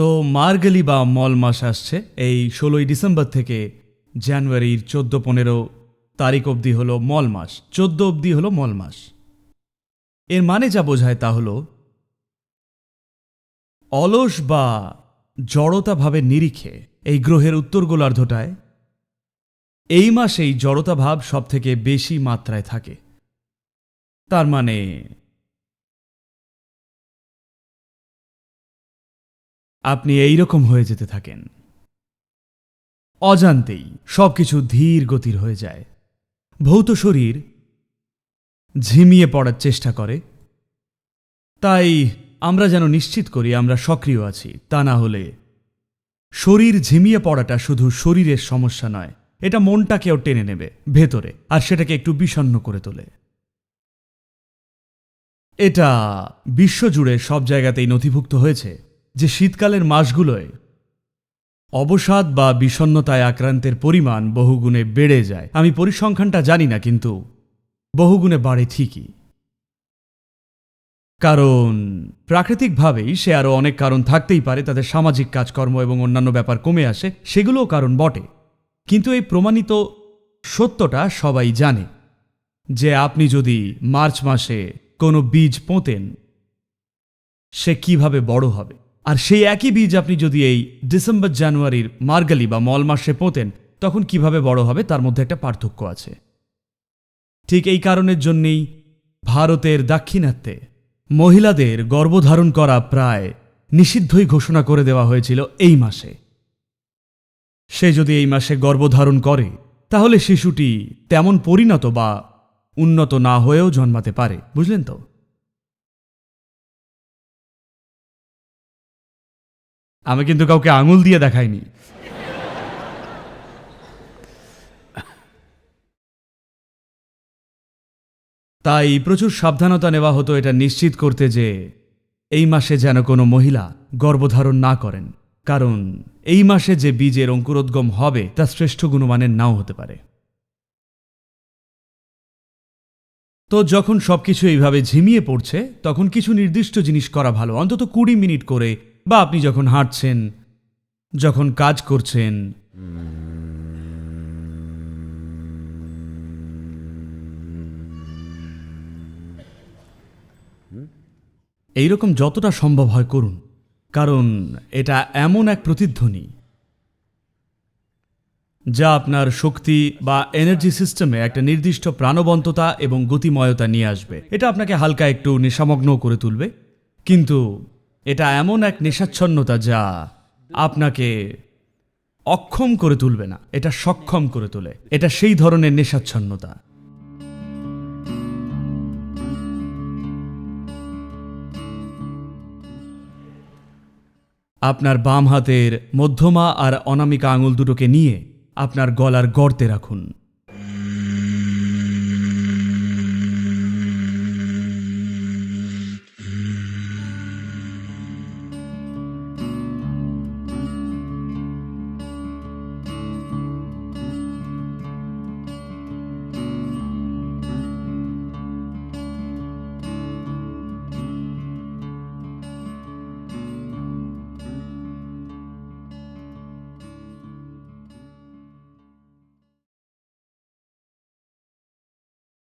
তো মার্গলি বা মল মাস আসছে। এই ষোলোই ডিসেম্বর থেকে জানুয়ারির চোদ্দ পনেরো তারিখ অবধি হলো মল মাস। চোদ্দ অবধি হলো মল মাস। এর মানে যা বোঝায় তা হলো, অলস বা জড়তা ভাবে নিরিখে, এই গ্রহের উত্তর গোলার্ধটায়, এই মাসেই জড়তা ভাব সব থেকে বেশি মাত্রায় থাকে। তার মানে আপনি এই রকম হয়ে যেতে থাকেন। অজান্তেই সবকিছু ধীর গতির হয়ে যায়। ভৌত শরীর ঝিমিয়ে পড়ার চেষ্টা করে। তাই আমরা যেন নিশ্চিত করি আমরা সক্রিয় আছি, তা না হলে শরীর ঝিমিয়ে পড়াটা শুধু শরীরের সমস্যা নয়, এটা মনটাকেও টেনে নেবে ভেতরে, আর সেটাকে একটু বিষণ্ণ করে তোলে। এটা বিশ্বজুড়ে সব জায়গাতেই নথিভুক্ত হয়েছে। যে শীতকালের মাসগুলোয় অবসাদ বা বিষণ্ণতায় আক্রান্তের পরিমাণ বহুগুণে বেড়ে যায়। আমি পরিসংখ্যানটা জানি না, কিন্তু বহুগুণে বাড়ে ঠিকই। কারণ প্রাকৃতিকভাবেই সে আরও অনেক কারণ থাকতেই পারে, তাদের সামাজিক কাজকর্ম এবং অন্যান্য ব্যাপার কমে আসে, সেগুলোও কারণ বটে। কিন্তু এই প্রমাণিত সত্যটা সবাই জানে যে আপনি যদি মার্চ মাসে কোনো বীজ পোঁতেন, সে কীভাবে বড় হবে? আর সেই একই বীজ আপনি যদি এই ডিসেম্বর, জানুয়ারির মার্গালি বা মল মাসে পোঁতেন, তখন কীভাবে বড় হবে তার মধ্যে একটা পার্থক্য আছে। ঠিক এই কারণের জন্যেই ভারতের দাক্ষিণাত্যে মহিলাদের গর্ভধারণ করা প্রায় নিষিদ্ধই ঘোষণা করে দেওয়া হয়েছিল এই মাসে। সে যদি এই মাসে গর্ভধারণ করে, তাহলে শিশুটি তেমন পরিণত বা উন্নত না হয়েও জন্মাতে পারে, বুঝলেন তো? আমি কিন্তু কাউকে আঙুল দিয়ে দেখাইনি। তাই প্রচুর সাবধানতা নেওয়া হতো এটা নিশ্চিত করতে যে এই মাসে যেন কোনো মহিলা গর্ভধারণ না করেন, কারণ এই মাসে যে বীজের অঙ্কুরোদ্গম হবে, তা শ্রেষ্ঠ গুণমানের নাও হতে পারে। তো যখন সবকিছু এইভাবে ঝিমিয়ে পড়ছে, তখন কিছু নির্দিষ্ট জিনিস করা ভালো, অন্তত কুড়ি মিনিট করে বা আপনি যখন হাঁটছেন, যখন কাজ করছেন, এইরকম যতটা সম্ভব হয় করুন, কারণ এটা এমন এক প্রতিধ্বনি যা আপনার শক্তি বা এনার্জি সিস্টেমে একটা নির্দিষ্ট প্রাণবন্ততা এবং গতিময়তা নিয়ে আসবে। এটা আপনাকে হালকা একটু নেশামগ্ন করে তুলবে, কিন্তু এটা এমন এক নেশাচ্ছন্নতা যা আপনাকে অক্ষম করে তুলবে না। এটা সক্ষম করে তোলে। এটা সেই ধরনের নেশাচ্ছন্নতা আপনার বাম হাতের মধ্যমা আর অনামিকা আঙুল দুটোকে নিয়ে আপনার গলার গর্তে রাখুন।